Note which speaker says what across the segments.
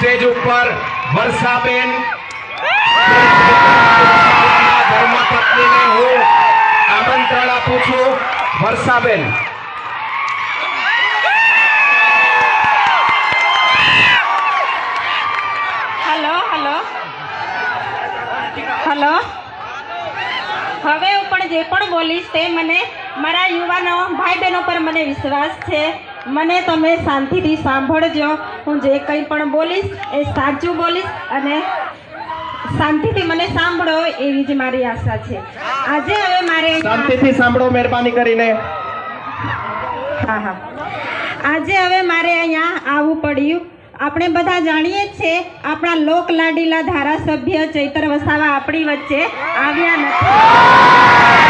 Speaker 1: Stage ઉપર વર્ષાબેન. ધર્મપત્નીને હું આમંત્રણ આપું છું. વર્ષાબેન.
Speaker 2: Hello hello. હલો. હવે હું પણ જે પણ બોલીશ તે મને મારા યુવાનો ભાઈ બહેનો પર મને વિશ્વાસ છે. મને તમે શાંતિથી સાંભળજો. હું જે કંઈ પણ બોલીશ એ સાચું બોલીશ અને શાંતિથી મને સાંભળો એવી જ મારી આશા છે. આજે હવે મારે
Speaker 1: શાંતિથી સાંભળો મહેરબાની કરીને.
Speaker 2: હા હા. આજે હવે મારે અહીંયા આવવું પડ્યું. આપણે બધા જાણીએ જ છે આપણા લોક લાડીલા ધારાસભ્ય ચૈતર વસાવા આપણી વચ્ચે આવ્યા નથી.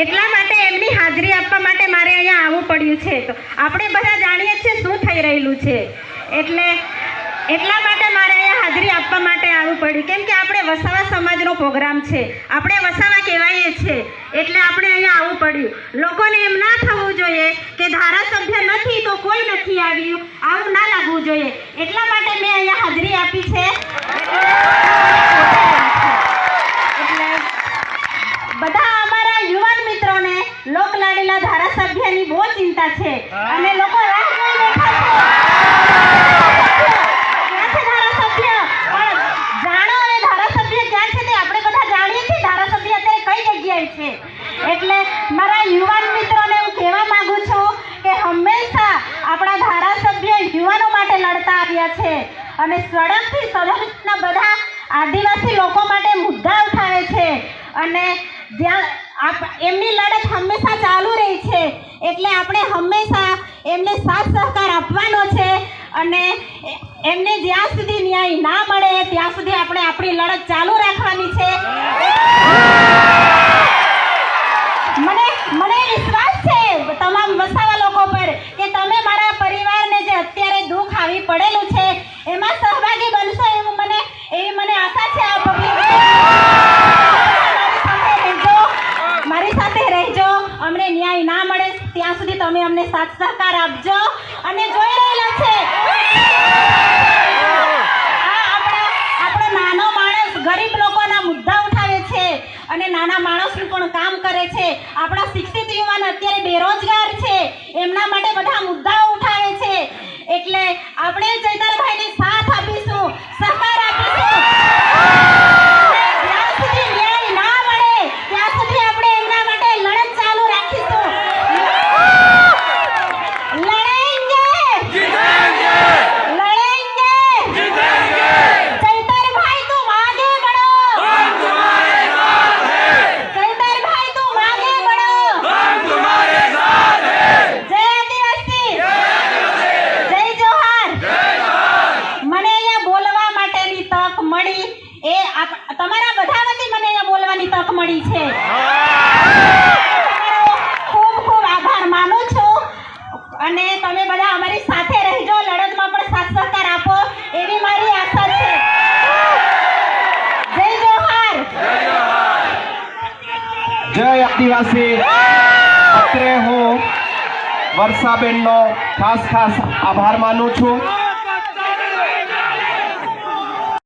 Speaker 2: એટલા માટે એમની હાજરી આપવા માટે મારે અહીંયા આવવું પડ્યું છે. તો આપણે બધા જાણીએ છીએ શું થઈ રહેલું છે. એટલે એટલા માટે મારે અહીંયા હાજરી આપવા માટે આવવું પડ્યું. કેમ કે આપણે વસાવા સમાજનો પ્રોગ્રામ છે. આપણે વસાવા કહેવાઈએ છીએ. એટલે આપણે અહીંયા આવવું પડ્યું. લોકોને એમ ના થવું જોઈએ કે ધારાસભ્ય નથી તો કોઈ નથી આવ્યું. આવું ના લાગવું જોઈએ. એટલા માટે મેં અહીંયા હાજરી આપી છે. લોક લાડીલા ધારાસભ્યની બહુ ચિંતા છે. અને લોકો રાહ જોઈ બેઠા છે. ધારાસભ્ય? પણ જાણો અને ધારાસભ્ય ક્યાં છે તે આપણે બધા જાણીએ છીએ. ધારાસભ્ય અત્યારે કઈ જગ્યાએ છે? એટલે મારા યુવાન મિત્રોને હું કહેવા માંગુ છું કે હંમેશા આપણા ધારાસભ્ય યુવાનો માટે લડતા આવ્યા છે. અને સડકથી સડકના બધા આદિવાસી લોકો માટે મુદ્દા ઉઠાવે છે. અને જ્યાં એમની લડત હંમેશા ચાલુ રહી છે. એટલે આપણે હંમેશા એમને સાથ સહકાર આપવાનો છે અને એમને જ્યાં સુધી ન્યાય ના મળે, ત્યાં સુધી આપણે આપણી લડત ચાલુ રાખવાની છે. સાથ સહકાર આપજો અને જોઈ રહેલા છે. નાનો માણસ ગરીબ લોકોના મુદ્દા ઉઠાવે છે અને નાના માણસનું પણ કામ કરે છે. આપણા શિક્ષિત યુવાન અત્યારે બેરોજગાર છે. એમના માટે બધા મુદ્દાઓ ઉઠાવે છે. એટલે આપણે ચૈતરભાઈને તમે બધા અમારી સાથે રહેજો, લડતમાં પણ સાથ સહકાર આપો, એવી મારી આશા છે. જય જોહાર.
Speaker 1: જય આદિવાસી. અત્રે હું વર્ષાબેનનો ખાસ ખાસ આભાર માનું છું.